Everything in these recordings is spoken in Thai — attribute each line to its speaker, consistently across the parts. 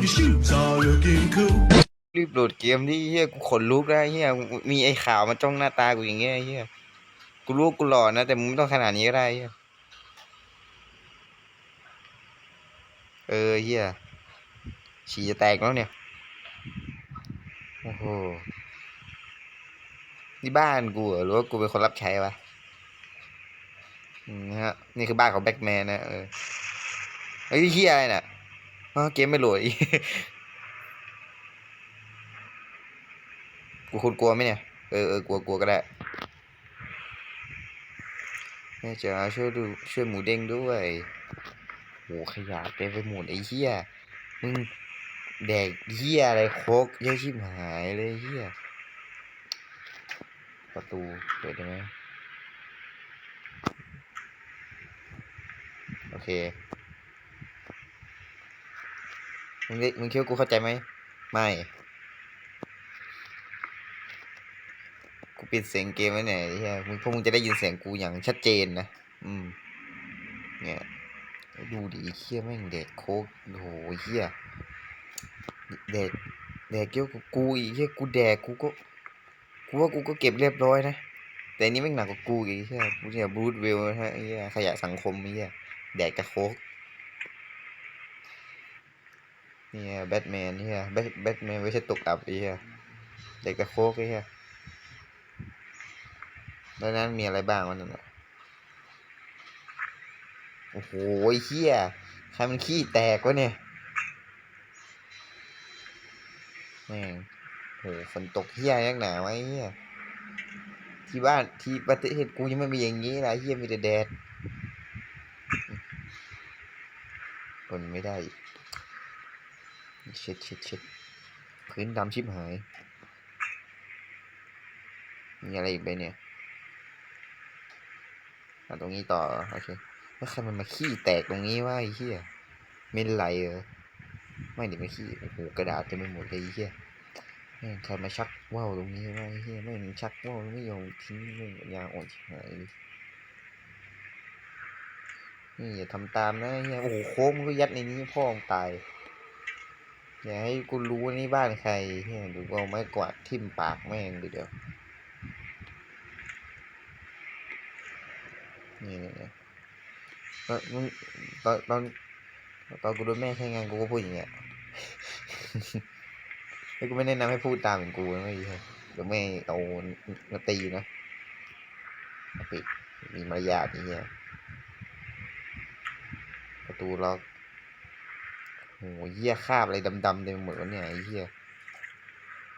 Speaker 1: your shoes are looking cool.
Speaker 2: รีบโหลดเกมดิเฮียกูขนลุกแล้วเฮียมีไอ้ข่าวมาจ้องหน้าตากูอย่างเงี้ยเฮียกูรู้กูหล่อนะแต่มึงไม่ต้องขนาดนี้ก็ได้เฮียเออเฮียฉี่จะแตกแล้วเนี่ย โอ้โห นี่บ้านกูเหรอหรือว่ากูเป็นคนรับใช้วะอืมนะฮะ นี่คือบ้านของแบ็กแมนนะเออไอ้ยเฮียอะไรน่ะ เกมไม่โหลดอีกกูคุณกลัวไหมเนี่ย เออเออกลัวกลัวก็ได้แม่จ๋าช่วยดูช่วยหมูเด้งด้วยโหขยะเต็มไปหมดไอ้เหี้ยมึงแดกเหี้ยอะไรโคกเยอะชิบหายเลยเหี้ยประตูเปิดได้ไหมโอเค มึงมึงคิดว่ากูเข้าใจไหมไม่กูปิดเสียงเกมไว้ไหนเฮียมึงพวกมึงจะได้ยินเสียงกูอย่างชัดเจนนะอืม เนี่ยดูดิเฮียแม่งเด็กโคกโหเฮียเด็กแดกเกี่ยวกับกูอีกเฮียกูแดกกูก็กูว่ากูก็เก็บเรียบร้อยนะ แต่นี้แม่งหนักกว่ากูอีกเฮียกูเนี่ยบรูดเวลนะฮะไอ้เฮียขยะสังคมไอ้เฮียแดกกับโคกเนี่ยแบทแมนเฮียแบทแบทแมนไม่ใช่ตกอับอ้เฮียแดกกับโคกอ้เฮียแล้วนั้นมีอะไรบ้างวันนั้นอะโอ้โหเฮียใครมันขี้แตกวะเนี่ยแม่งโหฝนตกเฮียนักหนาวไอ้เฮียที่บ้านที่ประเทศกูยังไม่มีอย่างงี้นะเฮียมีแต่แดดทนไม่ได้ เช็ดเช็ดเช็ดพื้นดำชิบหาย มีอะไรอีกไหมเนี่ยอะตรงนี้ต่อ โอเคแล้วใครมันมาขี้แตกตรงนี้วะไอ้เหี้ยเมนไหลเหรอไม่เดี๋ยวไม่ขี้โอ้โหกระดาษเต็มไปหมดเลยไอ้เหี้ยแม่งใครมาชักว่าวตรงนี้วะไอ้เหี้ยแม่ชักว่าวไม่ยอมทิ้งแม่ยาอ่อนชิบหายนี่อย่าทำตามนะไอ้เหี้ยโอ้โหโค้งมันก็ยัดในนี้พ่อมตาย อย่าให้กูรู้ว่านี่บ้านใครเหี้ยดูเอาไม้กวาดทิ่มปากแม่งเดี๋ยวนี่นี่นี่ตอนตอนตอนตอนกูโดนแม่ใช้งานกูก็พูดอย่างเงี้ยแล้วกูไม่แนะนำให้พูดตามเหมือนกูนะไม่ดีครับเดี๋ยวแม่เอามาตีนะปิดมีมารยาทอย่างเงี้ยประตูล็อก โอ้ยเหี้ยคาบอะไรดำๆเต็มหมดวะเนี่ยไอ้เหี้ย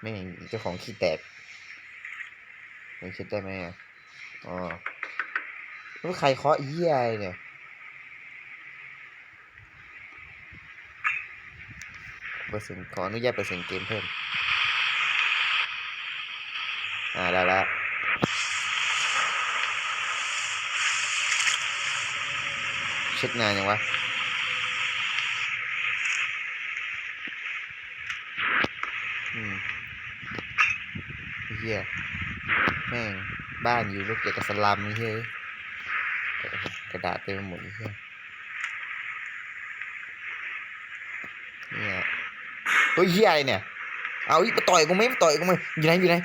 Speaker 2: แม่งเจ้าของขี้แตกมันเช็ดได้ไหมอะอ๋อแล้วใครเคาะเยี่ยอะไรเนี่ยเปอร์เซ็นต์ขออนุญาตเปอร์เซ็นต์เกมเพิ่ม อ่าได้แล้วเช็คนานยังวะ อืมเฮียแม่งบ้านอยู่ลูกเกี่ยวกับสลัมเฮ้ยกระดาษเต็มหมดเลยเหี้ยเนี่ยเฮ้ยเฮียอะไรเนี่ย เอาอีกมาต่อยกูไหมมาต่อยกูไหมอยู่ไหนอยู่ไหน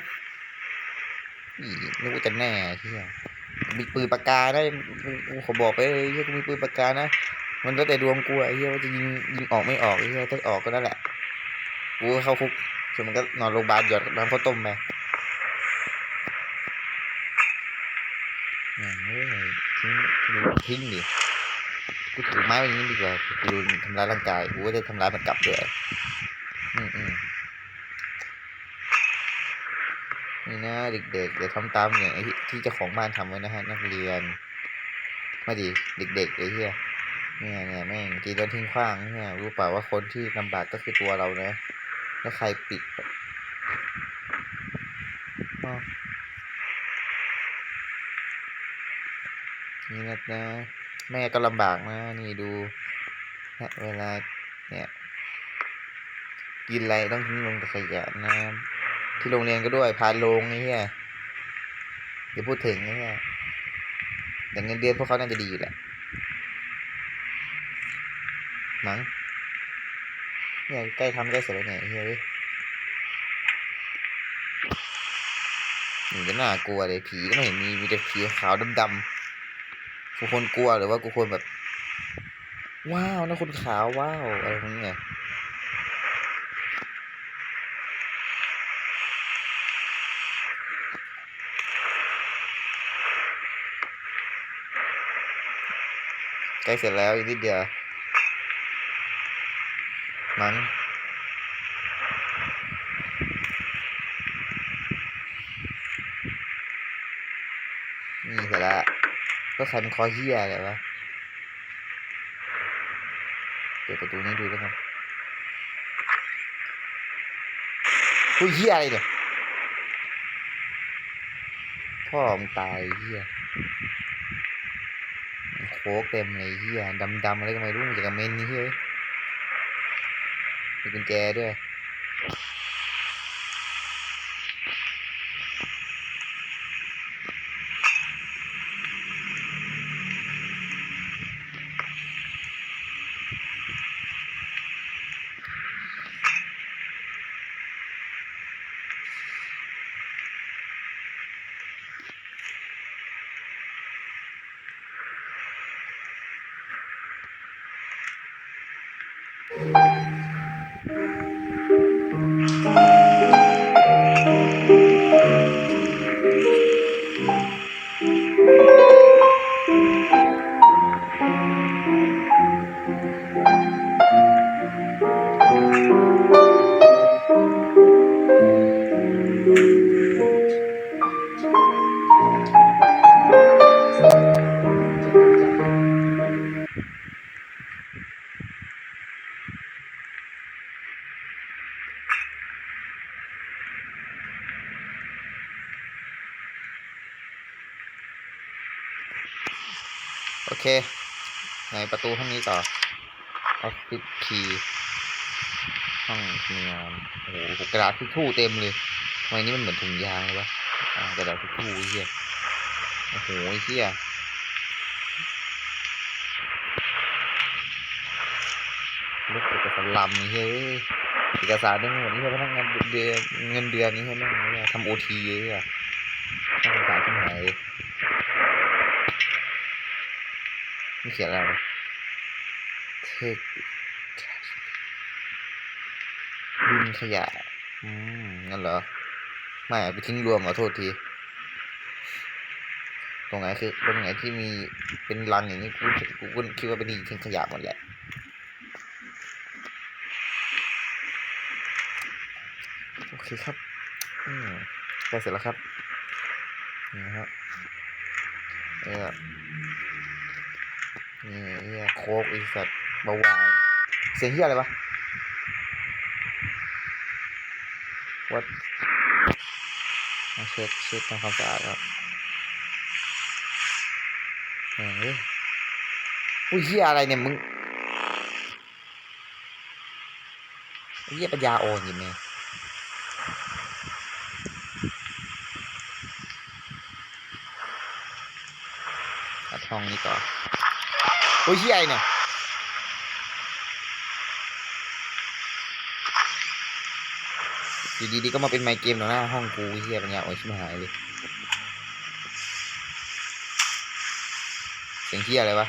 Speaker 2: อีนึกว่าจะแน่เฮียมีปืนปากกาได้กูขอบอกไปเลยเฮียกูมีปืนปากกานะมันแล้วแต่ดวงกูไอ้เฮียว่าจะยิงยิงออกไม่ออกไอ้เฮียถ้าออกก็นั่นแหละกูเข้าคุกส่วนมันก็นอนโรงพยาบาลหยอดน้ำข้าวต้มไปแม่งเอ้ยทิ้งดู ทิ้งดิกูถือไม้อย่างนี้ดีกว่ากูทำร้ายร่างกายกูก็จะทำร้ายมันกลับด้วยอืมอืมนี่นะเด็กๆอย่าทำตามอย่างไอ้ที่ที่เจ้าของบ้านทำไว้นะฮะ นักเรียนมาดิเด็กๆไอ้เหี้ยเนี่ยเนี่ยแม่งกินแล้วทิ้งขว้างเนี่ยรู้เปล่าว่าคนที่ลำบากก็คือตัวเรานะแล้วใครปิดอ้า นี่นะนะแม่ก็ลำบากนะนี่ดูนะเวลาเนี่ยกินอะไรต้องทิ้งลงกับขยะนะที่โรงเรียนก็ด้วยพาลงไอ้เหี้ยเดี๋ยวพูดถึงไอ้เหี้ยแต่เงินเดือนพวกเขาน่าจะดีอยู่แหละมั้งเนี่ยใกล้ทำใกล้เสร็จแล้วเนี่ยไอ้เฮ้ยนี่ก็น่ากลัวเลยผีก็ไม่เห็นมีมีแต่ผีขาวดำๆ กูควรกลัวหรือว่ากูควรแบบ ว้าวนะคนขาวว้าวอะไรพวกนี้ไงใกล้เสร็จแล้วอีกนิดเดียว มั้งนี่เสร็จแล้ว ก็ใครมันคอเฮียอะไรวะเปิดประตูนี้ดูแล้วกันอุ้ยเฮียอะไรเนี่ย พ่อมึงตายเฮียโคกเต็มเลยเฮียดำๆอะไรก็ไม่รู้มันจะกระเมนนี่เฮ้ยมีกุญแจด้วย Thank you. ประตูห้องนี้ต่อออฟฟิศคีห้องทำงานโอ้โหกระดาษทิชชู่เต็มเลยทำไมนี่มันเหมือนถุงยางเลยวะกระดาษทิชชู่เฮียโอ้โหเฮียรถเอกสารลำเฮ้ยเอกสารทั้งหมดนี่เพนักงานเดือนเงินเดือนนี่เฮ้ยแม่งเนี่ยทำโอทีเยอะอะน่าสงสารที่ไหนนี่เขียนอะไร เทคบินขยะ อืมงั้นเหรอ ไม่ไปทิ้งรวมขอโทษที ตรงไหนคือตรงไหนที่มีเป็นรังอย่างนี้กูกูก็คิดว่าเป็นที่ทิ้งขยะหมดแหละโอเคครับ อืมใกล้เสร็จแล้วครับนี่นะครับเออนี่เฮียโคกอีสัตว์ เบาหวานเสียงเฮียอะไรวะวัดมาเช็ดเช็ดทำความสะอาดครับเฮ้ยอุ้ยเฮียอะไรเนี่ยมึงเฮียปัญญาอ่อนอยู่เนี่ยตัดห้องนี้ต่อนอุ้ยเฮียอะไรเนี่ย อยู่ดีๆก็มาเป็นไมค์เกมต่อหน้าห้องกูเฮียปัญญาอ่อนชิบหายเลยเสียงเฮียอะไรวะ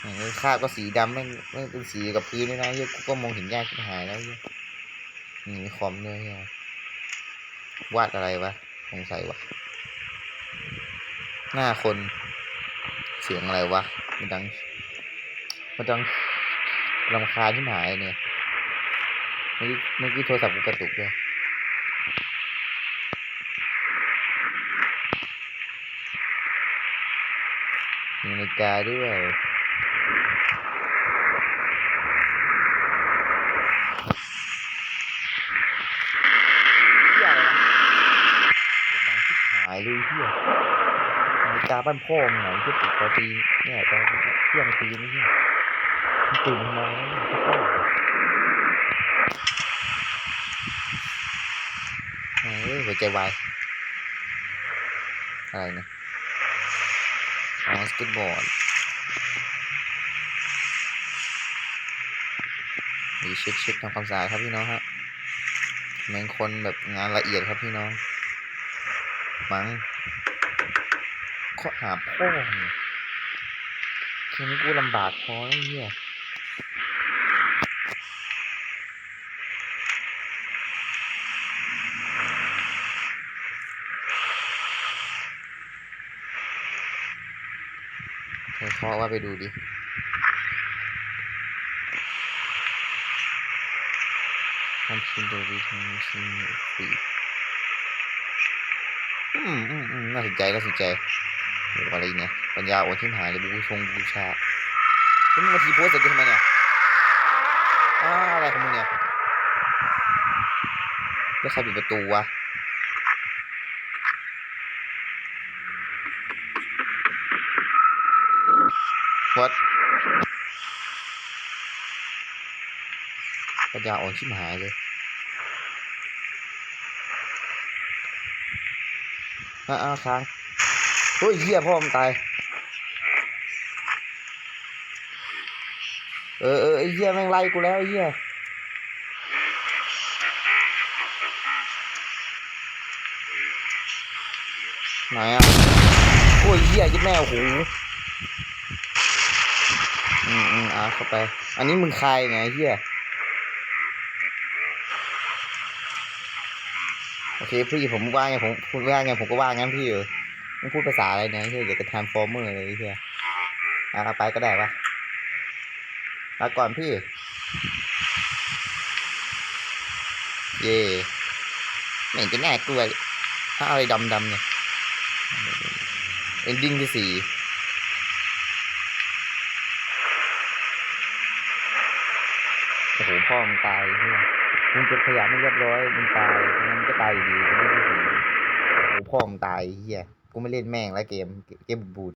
Speaker 2: เออคาบก็สีดำไม่ไม่เป็นสีกับพื้นด้วยนะเฮียกูก็มองเห็นยากชิบหายแล้วเฮียนี่มีคอมด้วยเฮียวาดอะไรวะสงสัยวะหน้าคน เสียงอะไรวะ มันดัง มันดังรำคาญที่หายเนี่ยเมื่อกี้เมื่อกี้โทรศัพท์กูกระตุกด้วยมีนาฬิกาด้วยเฮียอะไรวะเสียงดังชิบหายเลยเฮียนาฬิกาบ้านพ่อมึงไหนที่ปลุกตอนตีเนี่ยตอนเที่ยงตีนี่เฮียตื่นมวะเนี่ยพ่อเฮ้ยหัวใจวายอะไรนี่ยอ๋อสเก็ตบอร์ดนี่เช็ดเช็ดทำความสะอาดครับพี่น้องครับแม่งคนแบบงานละเอียดครับพี่น้อง มั้ง ข้อหาพ่อเนี่ยแค่นี้กูลำบากพอแล้วเฮียใครเคาะว่าไปดูดิทำชินโดวิทำชินฟรีอืมอืมอืมน่าสนใจน่าสนใจ อะไรเนี่ย ปัญญาอ่อนที่หายเลยบูชงบูชาแล้วมึงมาทีโพสต์เสร็จทำไมเนี่ยอ้าอะไรของมึงเนี่ยแล้วใครปิดประตูวะวัดปัญญาอ่อนชิบหายเลยอ้าอ้าวค้าง เฮ้ยเหี้ยพ่อมันตาย เออเออไอ้เหี้ยแม่งไล่กูแล้วไอ้เหี้ยไหนอะโอ้ยเหี้ยยึดแม่โอ้โหอืมอืมอะเข้าไป อันนี้มึงใครไงเหี้ยโอเคพี่ผมว่าไงผมพูดว่าไงผมก็ว่างั้นพี่เออ มึงพูดภาษาอะไรเนี่ยเหี้ยอยากจะทำฟอร์เมอร์เลยไอ้เหี้ยอะเอาไปก็ได้ปะลาก่อนพี่ เย่ไม่เห็นจะน่ากลัวเลยถ้าเอาอะไรดำๆเนี่ยเอนดิ้งที่สี่โอ้โหพ่อมึงตายเฮียมึงเก็บขยะไม่เรียบร้อยมึงตายงั้นก็ตายอยู่ดีเอนดิ้งที่สี่โอ้โหพ่อมึงตายเฮีย กูไม่เล่นแม่งแล้วเกม เกมบูด